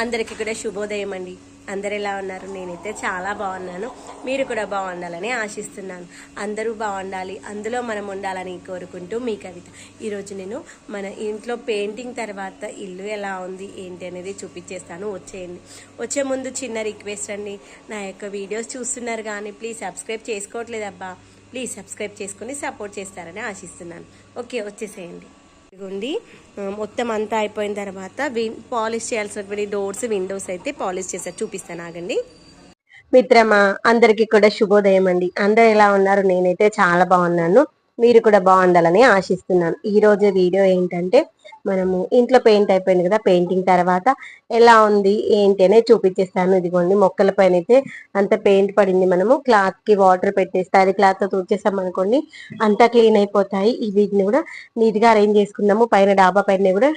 అందరికీ కూడా శుభోదయం అండి. అందరు ఎలా ఉన్నారు? నేనైతే చాలా బాగున్నాను. మీరు కూడా బాగుండాలని ఆశిస్తున్నాను. అందరూ బాగుండాలి. అందులో మనం ఉండాలని కోరుకుంటూ మీ కవిత. ఈరోజు నేను మన ఇంట్లో పెయింటింగ్ తర్వాత ఇల్లు ఎలా ఉంది ఏంటి అనేది చూపించేస్తాను. వచ్చేయండి. వచ్చే ముందు చిన్న రిక్వెస్ట్ అండి. నా యొక్క వీడియోస్ చూస్తున్నారు కానీ ప్లీజ్ సబ్స్క్రైబ్ చేసుకోవట్లేదు అబ్బా. ప్లీజ్ సబ్స్క్రైబ్ చేసుకుని సపోర్ట్ చేస్తారని ఆశిస్తున్నాను. ఓకే వచ్చేసేయండి. ఉంది. మొత్తం అంతా అయిపోయిన తర్వాత పాలిష్ చేయాల్సినటువంటి డోర్స్ విండోస్ అయితే పాలిష్ చేశారు. చూపిస్తాను ఆగండి. మిత్రమా అందరికీ కూడా శుభోదయం అండి. అందరు ఎలా ఉన్నారు? నేనైతే చాలా బాగున్నాను. మీరు కూడా బాగుండాలని ఆశిస్తున్నాను. ఈరోజు వీడియో ఏంటంటే మనము ఇంట్లో పెయింట్ అయిపోయింది కదా పెయింటింగ్ తర్వాత ఎలా ఉంది ఏంటి అనేది చూపించేస్తాను. ఇదిగోండి మొక్కల పైన అయితే అంత పెయింట్ పడింది మనము. క్లాత్కి వాటర్ పెట్టేస్తే అది క్లాత్తో అనుకోండి అంతా క్లీన్ అయిపోతాయి. ఈ వీటిని కూడా నీట్గా అరేంజ్ చేసుకున్నాము పైన డాబా పైన కూడా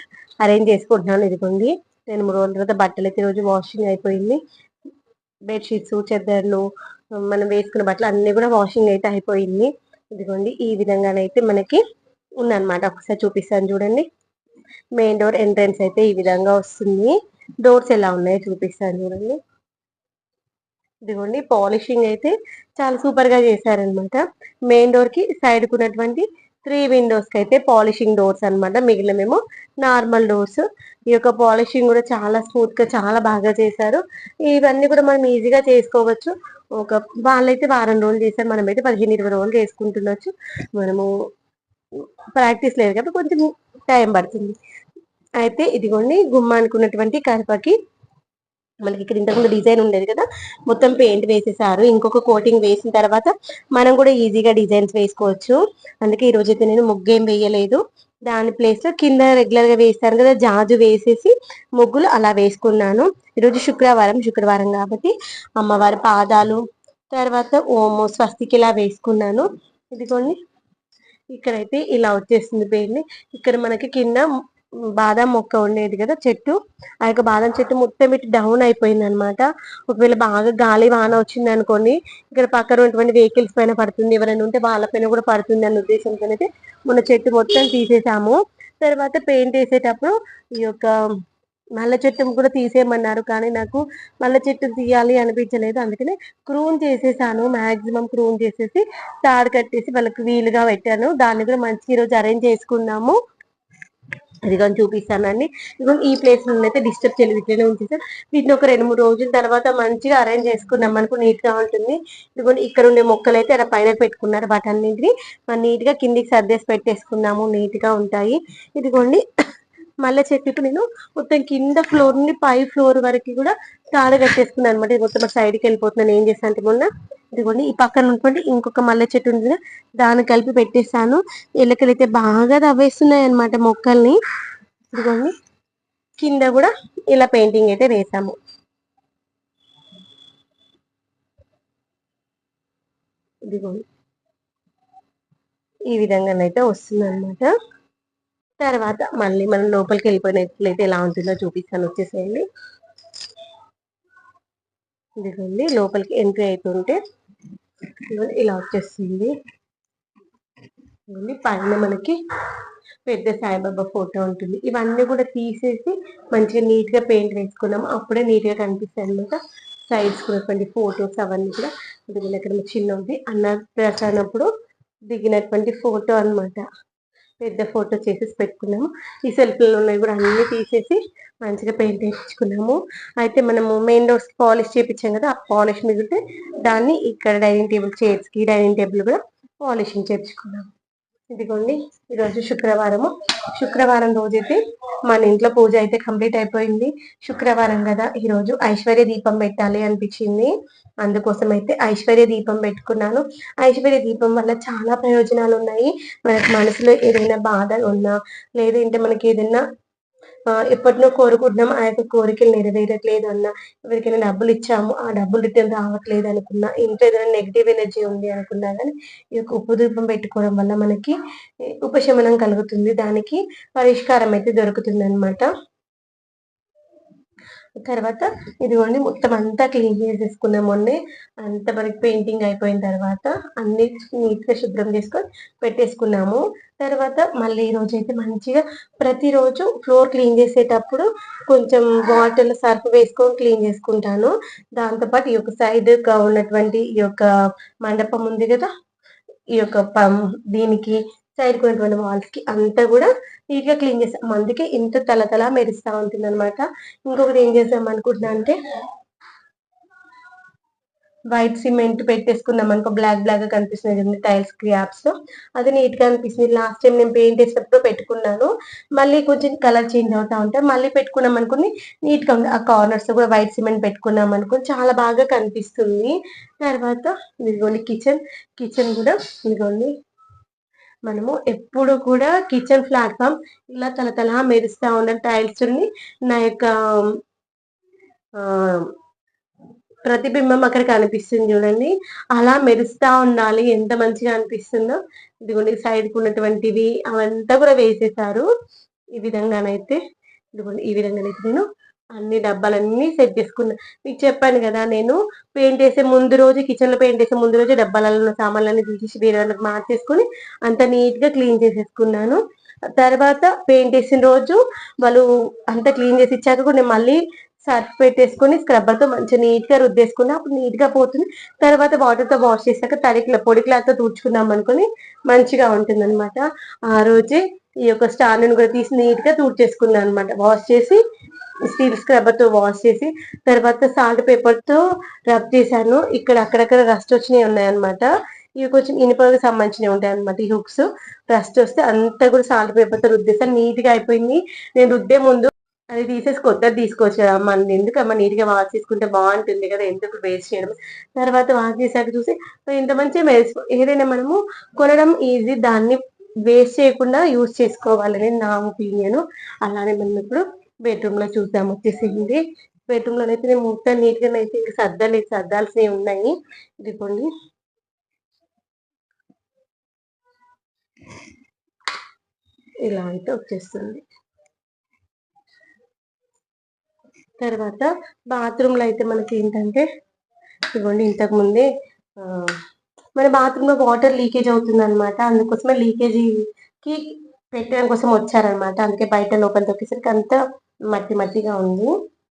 అరేంజ్ చేసుకుంటున్నాను. ఇదిగోండి రెండు మూడు రోజుల తర్వాత బట్టలు అయితే రోజు వాషింగ్ అయిపోయింది. బెడ్షీట్స్ చెద్దర్లు మనం వేసుకున్న బట్టలు అన్ని కూడా వాషింగ్ అయితే అయిపోయింది. ఇదిగోండి ఈ విధంగానైతే మనకి ఉందన్నమాట. ఒకసారి చూపిస్తాను చూడండి. మెయిన్ డోర్ ఎంట్రన్స్ అయితే ఈ విధంగా వస్తుంది. డోర్స్ ఎలా ఉన్నాయో చూపిస్తాను చూడండి. ఇదిగోండి పాలిషింగ్ అయితే చాలా సూపర్గా చేశారనమాట మెయిన్ డోర్కి సైడ్ ఉన్నటువంటి త్రీ విండోస్కి అయితే పాలిషింగ్ డోర్స్ అన్నమాట. మిగిలిన మేము నార్మల్ డోర్స్ ఈ యొక్క పాలిషింగ్ కూడా చాలా స్మూత్గా చాలా బాగా చేశారు. ఇవన్నీ కూడా మనం ఈజీగా చేసుకోవచ్చు. ఒక వాళ్ళైతే వారం రోజులు చేశారు మనం అయితే పదిహేను ఇరవై రోజులు చేసుకుంటుండొచ్చు. మనము ప్రాక్టీస్ లేదు కాబట్టి కొంచెం టైం పడుతుంది. అయితే ఇదిగోండి గుమ్మానికి ఉన్నటువంటి కరపకి మనకి ఇక్కడ ఇంతకుముందు డిజైన్ ఉండేది కదా మొత్తం పెయింట్ వేసేసారు. ఇంకొక కోటింగ్ వేసిన తర్వాత మనం కూడా ఈజీగా డిజైన్స్ వేసుకోవచ్చు. అందుకే ఈ రోజు అయితే నేను ముగ్గేం వేయలేదు. దాని ప్లేస్లో కింద రెగ్యులర్గా వేస్తాను వేస్తారు కదా జాజు వేసేసి ముగ్గులు అలా వేసుకున్నాను. ఈరోజు శుక్రవారం శుక్రవారం కాబట్టి అమ్మవారి పాదాలు తర్వాత ఓము స్వస్తికి ఇలా వేసుకున్నాను. ఇదిగోండి. ఇక్కడైతే ఇలా వచ్చేస్తుంది పెయింట్. ఇక్కడ మనకి కింద బాదం మొక్క ఉండేది కదా చెట్టు. ఆ యొక్క బాదం చెట్టు మొత్తం ఇటు డౌన్ అయిపోయింది అనమాట ఒకవేళ బాగా గాలి వాన వచ్చింది అనుకోండి ఇక్కడ పక్కన ఉన్నటువంటి వెహికల్స్ పైన పడుతుంది. ఎవరైనా ఉంటే వాళ్ళ పైన కూడా పడుతుంది అన్న ఉద్దేశంతో అయితే మన చెట్టు మొత్తం తీసేసాము. తర్వాత పెయింట్ వేసేటప్పుడు ఈ యొక్క మల్ల చెట్టు కూడా తీసేయమన్నారు. కానీ నాకు మల్ల చెట్టు తీయాలి అనిపించలేదు. అందుకనే క్రూన్ చేసేసాను. మాక్సిమం క్రూన్ చేసేసి తాడు కట్టేసి వాళ్ళకి వీలుగా పెట్టాను. దాన్ని కూడా మంచి రోజు అరేంజ్ చేసుకున్నాము. ఇదిగో చూపిస్తానండి ఇదిగో ఈ ప్లేస్ నుండి అయితే డిస్టర్బ్ చేయలేదు ఇట్లనే ఉంచేసారు వీటిని ఒక రెండు మూడు రోజుల తర్వాత మంచిగా అరేంజ్ చేసుకున్నాం అనుకో నీట్గా ఉంటుంది. ఇదిగో ఇక్కడ ఉండే మొక్కలు అయితే అలా పైన పెట్టుకున్నారు వాటన్నింటిని. మనం నీట్గా కిందికి సర్దేసి పెట్టేసుకున్నాము నీట్గా ఉంటాయి. ఇదిగోండి. మళ్ళీ చెట్టుకు నేను మొత్తం కింద ఫ్లోర్ నుండి పై ఫ్లోర్ వరకు కూడా తాడు కట్టేసుకున్నాను అనమాట. ఇది మొత్తం సైడ్కి వెళ్ళిపోతున్నాను. ఏం చేస్తాను అంటే మొన్న ఇదిగోండి ఈ పక్కన ఉన్నటువంటి ఇంకొక మల్లె చెట్టు ఉంది దాన్ని కలిపి పెట్టేస్తాను ఎలకలు అయితే బాగా తవ్వేస్తున్నాయి అనమాట మొక్కల్ని. ఇదిగోండి కింద కూడా ఇలా పెయింటింగ్ అయితే వేసాము ఇదిగోండి ఈ విధంగానైతే వస్తుంది అనమాట తర్వాత మళ్ళీ మనం లోపలికి వెళ్ళిపోయినట్లయితే ఎలా ఉంటుందో చూపిస్తాను. వచ్చేసేయండి. ఇదిగోండి లోపలికి ఎంట్రీ అవుతుంటే ఇదిగోండి ఇలా వచ్చేస్తుంది ఇదిగోండి పైన మనకి పెద్ద సాయిబాబా ఫోటో ఉంటుంది. ఇవన్నీ కూడా తీసేసి మంచిగా నీట్గా పెయింట్ వేసుకున్నాము. అప్పుడే నీట్గా కనిపిస్తాయి అనమాట సైడ్స్ ఉన్నటువంటి ఫోటోస్ అవన్నీ కూడా. ఇదిగోండి అక్కడ చిన్న ఉంది అన్న దిగినటువంటి ఫోటో అన్నమాట. పెద్ద ఫోటో చేసేసి పెట్టుకున్నాము. ఈ సెల్ఫ్లలో ఉన్నవి కూడా అన్ని తీసేసి మంచిగా పెయింట్ వేయించుకున్నాము. అయితే మనము మెయిన్ డోర్స్ పాలిష్ చేయించాం కదా ఆ పాలిష్ మిగిలితే దాన్ని ఇక్కడ డైనింగ్ టేబుల్ చైర్స్కి డైనింగ్ టేబుల్ కూడా పాలిషింగ్ చేయించుకున్నాము ఇదిగోండి ఈరోజు శుక్రవారము. శుక్రవారం రోజైతే మన ఇంట్లో పూజ అయితే కంప్లీట్ అయిపోయింది. శుక్రవారం కదా ఈరోజు ఐశ్వర్య దీపం పెట్టాలి అనిపించింది. అందుకోసం అయితే ఐశ్వర్య దీపం పెట్టుకున్నాను. ఐశ్వర్య దీపం వల్ల చాలా ప్రయోజనాలు ఉన్నాయి మనకు మనసులో ఏదైనా బాధ ఉన్నా లేదంటే మనకి ఏదైనా ఎప్పటినో కోరుకుంటున్నాం. ఆ యొక్క కోరికలు నెరవేరట్లేదు అన్న ఎవరికైనా డబ్బులు ఇచ్చాము ఆ డబ్బులు రిటర్న్ రావట్లేదు అనుకున్నా ఇంట్లో ఏదైనా నెగిటివ్ ఎనర్జీ ఉంది అనుకున్నా కానీ ఈ యొక్క ఉప్పు పెట్టుకోవడం వల్ల మనకి ఉపశమనం కలుగుతుంది. దానికి పరిష్కారం అయితే దొరుకుతుంది అనమాట తర్వాత ఇదిగోండి మొత్తం అంతా క్లీన్ చేసేసుకున్నాం మొన్నే. అంత మనకి పెయింటింగ్ అయిపోయిన తర్వాత అన్ని నీట్గా శుభ్రం చేసుకొని పెట్టేసుకున్నాము. తర్వాత మళ్ళీ ఈరోజు అయితే మంచిగా ప్రతిరోజు ఫ్లోర్ క్లీన్ చేసేటప్పుడు కొంచెం వాటర్ సర్ఫ్ వేసుకొని క్లీన్ చేసుకుంటాను. దాంతోపాటు ఈ యొక్క సైడ్గా ఉన్నటువంటి ఈ యొక్క మండపం ఉంది కదా ఈ యొక్క దీనికి సైడ్ ఉన్నటువంటి వాల్స్కి అంతా కూడా నీట్గా క్లీన్ చేస్తాం అందుకే ఇంత తలతలా మెరుస్తా ఉంటుంది అనమాట ఇంకొకటి ఏం చేసాం అనుకుంటున్నా అంటే వైట్ సిమెంట్ పెట్టేసుకున్నాం అనుకో బ్లాక్ బ్లాక్గా కనిపిస్తుంది టైల్స్ క్రాప్స్ అది నీట్గా అనిపిస్తుంది. లాస్ట్ టైం నేను పెయింట్ వేసినప్పుడు పెట్టుకున్నాను. మళ్ళీ కొంచెం కలర్ చేంజ్ అవుతా ఉంటే మళ్ళీ పెట్టుకున్నాం అనుకుని నీట్గా ఉంది. ఆ కార్నర్స్ కూడా వైట్ సిమెంట్ పెట్టుకున్నాం అనుకుని చాలా బాగా కనిపిస్తుంది. తర్వాత ఇదిగోండి కిచెన్ కిచెన్ కూడా ఇదిగోండి. మనము ఎప్పుడు కూడా కిచెన్ ప్లాట్ఫామ్ ఇలా తలతలహా మెరుస్తూ ఉన్న టైల్స్ని నా యొక్క ప్రతిబింబం అక్కడ కనిపిస్తుంది చూడండి. అలా మెరుస్తా ఉండాలి. ఎంత మంచిగా అనిపిస్తుందో. ఇదిగోండి సైడ్కు ఉన్నటువంటివి అవంతా కూడా వేసేసారు ఈ విధంగానైతే ఇదిగోండి ఈ విధంగానైతే నేను అన్ని డబ్బాలన్నీ సెట్ చేసుకున్నా. మీకు చెప్పాను కదా నేను పెయింట్ వేసే ముందు రోజు కిచెన్లో పెయింట్ వేసే ముందు రోజు డబ్బాలలో ఉన్న సామాన్లన్నీ తీసేసి వేరే మార్చేసుకుని అంత నీట్గా క్లీన్ చేసేసుకున్నాను. తర్వాత పెయింట్ వేసిన రోజు వాళ్ళు అంతా క్లీన్ చేసి ఇచ్చాక కూడా నేను మళ్ళీ సర్ఫ్ పెట్టేసుకొని స్క్రబ్బర్తో మంచిగా నీట్గా రుద్దేసుకున్నా. అప్పుడు నీట్గా పోతుంది. తర్వాత వాటర్తో వాష్ చేశాక తడి పొడి క్లాత్తో తుడుచుకున్నాం అనుకుని మంచిగా ఉంటుంది ఆ రోజే ఈ యొక్క స్టాండ్ని కూడా తీసి నీట్గా తుడిచేసుకున్నాను అనమాట వాష్ చేసి స్టీల్ స్క్రబ్బర్తో వాష్ చేసి తర్వాత సాల్ట్ పేపర్తో రబ్ చేశాను. ఇక్కడ అక్కడక్కడ రస్ట్ వచ్చినాయి ఉన్నాయన్నమాట ఇవి కొంచెం ఇనుపకి సంబంధించినవి ఉంటాయి అనమాట ఈ హుక్స్. రస్ట్ వస్తే అంతా కూడా సాల్ట్ పేపర్తో రుద్దేసాను నీట్గా అయిపోయింది. నేను రుద్దే ముందు అది తీసేసి కొత్తది తీసుకొచ్చా మన ఎందుకమ్మా అమ్మ నీట్గా వాష్ చేసుకుంటే బాగుంటుంది కదా? ఎందుకు వేస్ట్ చేయడం? తర్వాత వాష్ చేశాక చూసి ఇంత మంచిగా ఏదైనా మనము కొనడం ఈజీ. దాన్ని వేస్ట్ చేయకుండా యూజ్ చేసుకోవాలని నా ఒపీనియన్ అలానే మనం ఇప్పుడు బెడ్రూమ్లో చూద్దాం వచ్చేసింది. బెడ్రూమ్లో అయితే నేను మొత్తం నీట్గా అయితే ఇంకా సర్దలేదు సర్దాల్సినవి ఉన్నాయి. ఇదిగోండి. ఇలా అయితే వచ్చేస్తుంది. తర్వాత బాత్రూంలో అయితే మనకి ఏంటంటే ఇదిగోండి ఇంతకు ముందే మన బాత్రూమ్లో వాటర్ లీకేజ్ అవుతుంది అనమాట అందుకోసమే లీకేజీకి పెట్టడం కోసం వచ్చారనమాట అందుకే బయట లోపల తొక్కేసరికి అంతా మట్టి మట్టిగా ఉంది.